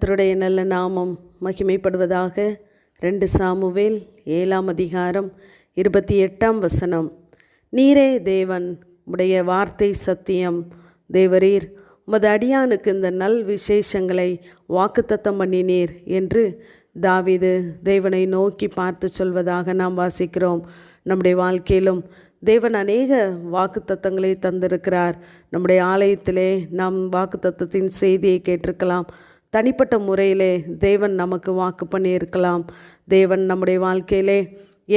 கர்த்தருடைய நல்ல நாமம் மகிமைப்படுவதாக ரெண்டு சாமுவேல் ஏழாம் அதிகாரம் இருபத்தி எட்டாம் வசனம். நீரே தேவன் உடைய வார்த்தை சத்தியம். தேவரீர் உமது அடியானுக்கு இந்த நல் விசேஷங்களை வாக்குத்தத்தம் பண்ணினீர் என்று தாவிது தேவனை நோக்கி பார்த்து சொல்வதாக நாம் வாசிக்கிறோம். நம்முடைய வாழ்க்கையிலும் தேவன் அநேக வாக்குத்தத்தங்களை தந்திருக்கிறார். நம்முடைய ஆலயத்திலே நாம் வாக்குத்தத்தத்தின் செய்தியை கேட்டிருக்கலாம். தனிப்பட்ட முறையிலே தேவன் நமக்கு வாக்கு பண்ணியிருக்கலாம். தேவன் நம்முடைய வாழ்க்கையிலே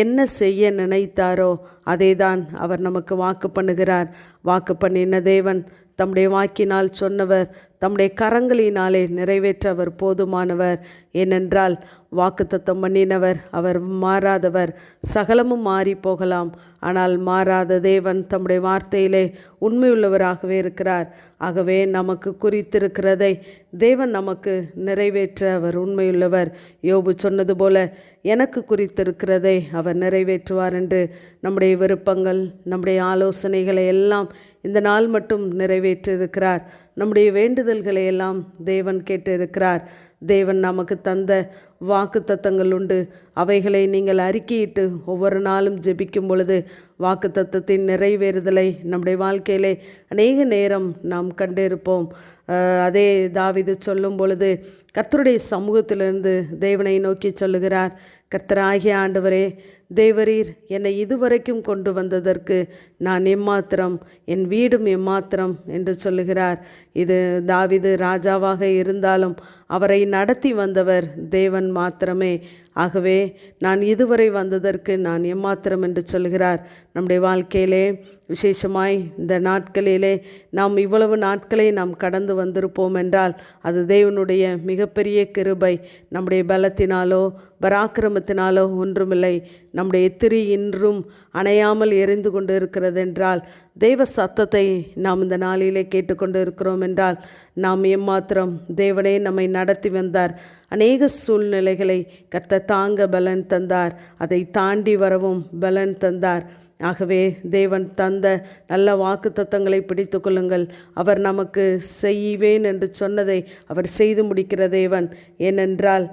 என்ன செய்ய நினைத்தாரோ அதை தான் அவர் நமக்கு வாக்கு பண்ணுகிறார். வாக்கு பண்ணின தேவன் தம்முடைய வாக்கினால் சொன்னவர் தம்முடைய கரங்களினாலே நிறைவேற்ற அவர் போதுமானவர். ஏனென்றால் வாக்குத்தத்தம் பண்ணினவர் அவர் மாறாதவர். சகலமும் மாறி போகலாம். ஆனால் மாறாத தேவன் தம்முடைய வார்த்தையிலே உண்மையுள்ளவராகவே இருக்கிறார். ஆகவே நமக்கு குறித்திருக்கிறதை தேவன் நமக்கு நிறைவேற்ற அவர் உண்மையுள்ளவர். யோபு சொன்னது போல எனக்கு குறித்திருக்கிறதை அவர் நிறைவேற்றுவார் என்று நம்முடைய விருப்பங்கள் நம்முடைய ஆலோசனைகளை எல்லாம் இந்த நாள் மட்டும் நிறைவேற்றிருக்கிறார் நம்முடைய வேண்டுதல்களை எல்லாம் தேவன் கேட்டிருக்கிறார். தேவன் நமக்கு தந்த வாக்கு தத்தங்கள் உண்டு அவைகளை நீங்கள் அறிக்கையிட்டு ஒவ்வொரு நாளும் ஜெபிக்கும் பொழுது வாக்கு தத்தத்தின் நிறைவேறுதலை நம்முடைய வாழ்க்கையிலே அநேக நேரம் நாம் கண்டிருப்போம். அதே தாவிது சொல்லும் பொழுது கர்த்தருடைய சமூகத்திலிருந்து தேவனை நோக்கி சொல்லுகிறார் கர்த்தராகிய ஆண்டவரே தேவரீர் என்னை இதுவரைக்கும் கொண்டு வந்ததற்கு நான் எம்மாத்திரம் என் வீடும் எம்மாத்திரம் என்று சொல்லுகிறார். இது தாவிது ராஜாவாக இருந்தாலும் அவரை நடத்தி வந்தவர் தேவன் மாத்திரமே. ஆகவே நான் இதுவரை வந்ததற்கு நான் எம்மாத்திரம் என்று சொல்கிறார். நம்முடைய வாழ்க்கையிலே விசேஷமாய் இந்த நாட்களிலே நாம் இவ்வளவு நாட்களை நாம் கடந்து வந்திருப்போம் என்றால் அது தேவனுடைய மிகப்பெரிய கிருபை. நம்முடைய பலத்தினாலோ பராக்கிரமத்தினாலோ ஒன்றுமில்லை. நம்முடைய திரி இன்றும் அணையாமல் எரிந்து கொண்டு இருக்கிறது என்றால் தெய்வ சத்தத்தை நாம் இந்த நாளிலே கேட்டுக்கொண்டு இருக்கிறோம் என்றால் நாம் எம்மாத்திரம் தேவனே நம்மை நடத்தி வந்தார். அநேக சூழ்நிலைகளை கத்த தாங்க பலன் தந்தார். அதை தாண்டி வரவும் பலன் தந்தார். ஆகவே தேவன் தந்த நல்ல வாக்கு தத்தங்களை பிடித்து கொள்ளுங்கள். அவர் நமக்கு செய்வேன் என்று சொன்னதை அவர் செய்து முடிக்கிற தேவன். ஏனென்றால்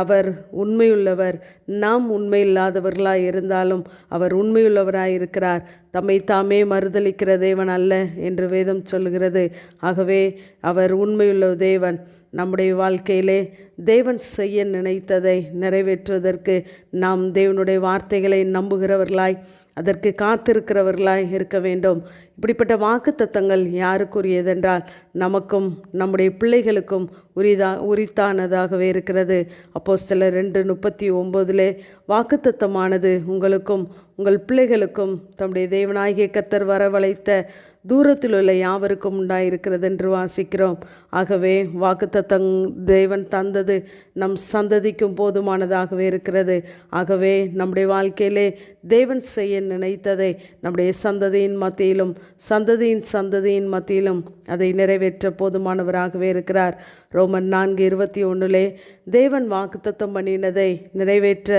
அவர் உண்மையுள்ளவர். நாம் உண்மையில்லாதவர்களாக இருந்தாலும் அவர் உண்மையுள்ளவராக இருக்கிறார். தம்மை தாமே மறுதளிக்கிற தேவன் அல்ல என்று வேதம் சொல்கிறது ஆகவே அவர் உண்மையுள்ள தேவன். நம்முடைய வாழ்க்கையிலே தேவன் செய்ய நினைத்ததை நிறைவேற்றுவதற்கு நாம் தேவனுடைய வார்த்தைகளை நம்புகிறவர்களாய் அதற்கு காத்திருக்கிறவர்களாய் இருக்க வேண்டும். இப்படிப்பட்ட வாக்கு தத்தங்கள் யாருக்குரியதென்றால் நமக்கும் நம்முடைய பிள்ளைகளுக்கும் உரிதா உரித்தானதாகவே இருக்கிறது. அப்போ சில ரெண்டு முப்பத்தி ஒம்போதிலே வாக்குத்தத்தமானது உங்களுக்கும் உங்கள் பிள்ளைகளுக்கும் தம்முடைய தேவனாகிய கத்தர் வரவழைத்த தூரத்தில் உள்ள யாவருக்கும் உண்டாயிருக்கிறது என்று வாசிக்கிறோம். ஆகவே வாக்குத்தத்தங் தேவன் தந்தது நம் சந்ததிக்கும் போதுமானதாகவே இருக்கிறது. ஆகவே நம்முடைய வாழ்க்கையிலே தேவன் செய்ய நினைத்ததை நம்முடைய சந்ததியின் மத்தியிலும் சந்ததியின் சந்ததியின் மத்தியிலும் அதை நிறைவேற்ற போதுமானவராகவே இருக்கிறார். ரோமன் நான்கு இருபத்தி ஒன்றிலே தேவன் வாக்குத்தத்தம் பண்ணினதை நிறைவேற்ற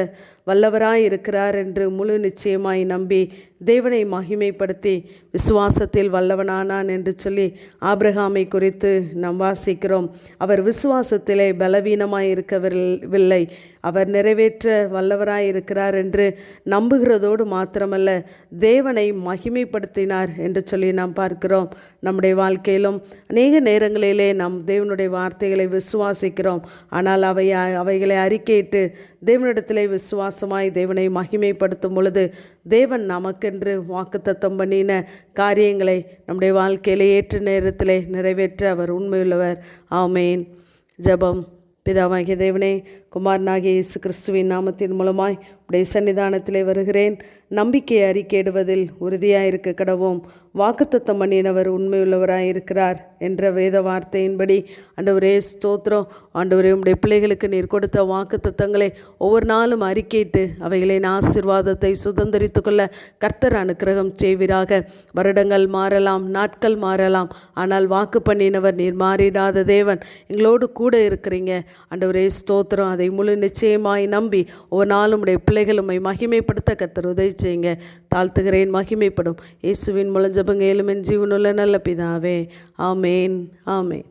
வல்லவராய் இருக்கிறார் என்று முழு நிச்சயமாய் நம்பி தேவனை மகிமைப்படுத்தி விசுவாசத்தில் வல்லவனானான் என்று சொல்லி ஆப்ரஹாமை குறித்து நாம் வாசிக்கிறோம். அவர் விசுவாசத்திலே பலவீனமாய் இருக்கவில்லை. அவர் நிறைவேற்ற வல்லவராய் இருக்கிறார் என்று நம்புகிறதோடு மாத்திரமல்ல தேவனை மகிமைப்படுத்தினார் என்று சொல்லி நாம் பார்க்கிறோம். நம்முடைய வாழ்க்கையிலும் அநேக நேரங்களிலே நாம் தேவனுடைய வார்த்தைகளை விசுவாசிக்கிறோம். ஆனால் அவை அவைகளை அறிக்கையிட்டு தேவனிடத்திலே விசுவாசமாய் தேவனை மகிமைப்படுத்தும் பொழுது தேவன் நமக்கென்று வாக்குத்தத்தம் பண்ணின காரியங்களை நம்முடைய வாழ்க்கையில் ஏற்ற நேரத்திலே நிறைவேற்ற அவர் உண்மையுள்ளவர். ஆமேன். ஜபம். பிதாவாகிய தேவனே குமாரனாகிய இயேசு கிறிஸ்துவின் நாமத்தின் மூலமாய் உடைய சன்னிதானத்திலே வருகிறேன். நம்பிக்கையை அறிக்கையிடுவதில் உறுதியாக இருக்க கடவும் வாக்குத்தத்தம் பண்ணினவர் உண்மையுள்ளவராக இருக்கிறார் என்ற வேத வார்த்தையின்படி. ஆண்டவரே ஸ்தோத்திரம். ஆண்டவரே உடைய பிள்ளைகளுக்கு நீர் கொடுத்த வாக்குத்தத்தங்களை ஒவ்வொரு நாளும் அறிக்கையிட்டு அவைகளின் ஆசிர்வாதத்தை சுதந்திரித்து கொள்ள கர்த்தர் அனுக்கிரகம் செய்வீராக. வருடங்கள் மாறலாம் நாட்கள் மாறலாம். ஆனால் வாக்கு பண்ணினவர் நீர் மாறிடாத தேவன். எங்களோடு கூட இருக்கிறீங்க. ஆண்டவரே ஸ்தோத்திரம். அதை முழு நிச்சயமாய் நம்பி ஒவ்வொரு நாளும் உடைய பிள்ளைகள் மகிமைப்படுத்த கர்த்தர் உதவி செய்யுங்க. தாழ்த்துகிறேன் மகிமைப்படும். இயேசுவின் முழஞ்ச ஜபங்க ஏழுமென் ஜீவனுள்ள நல்ல பிதாவே. ஆமேன் ஆமேன்.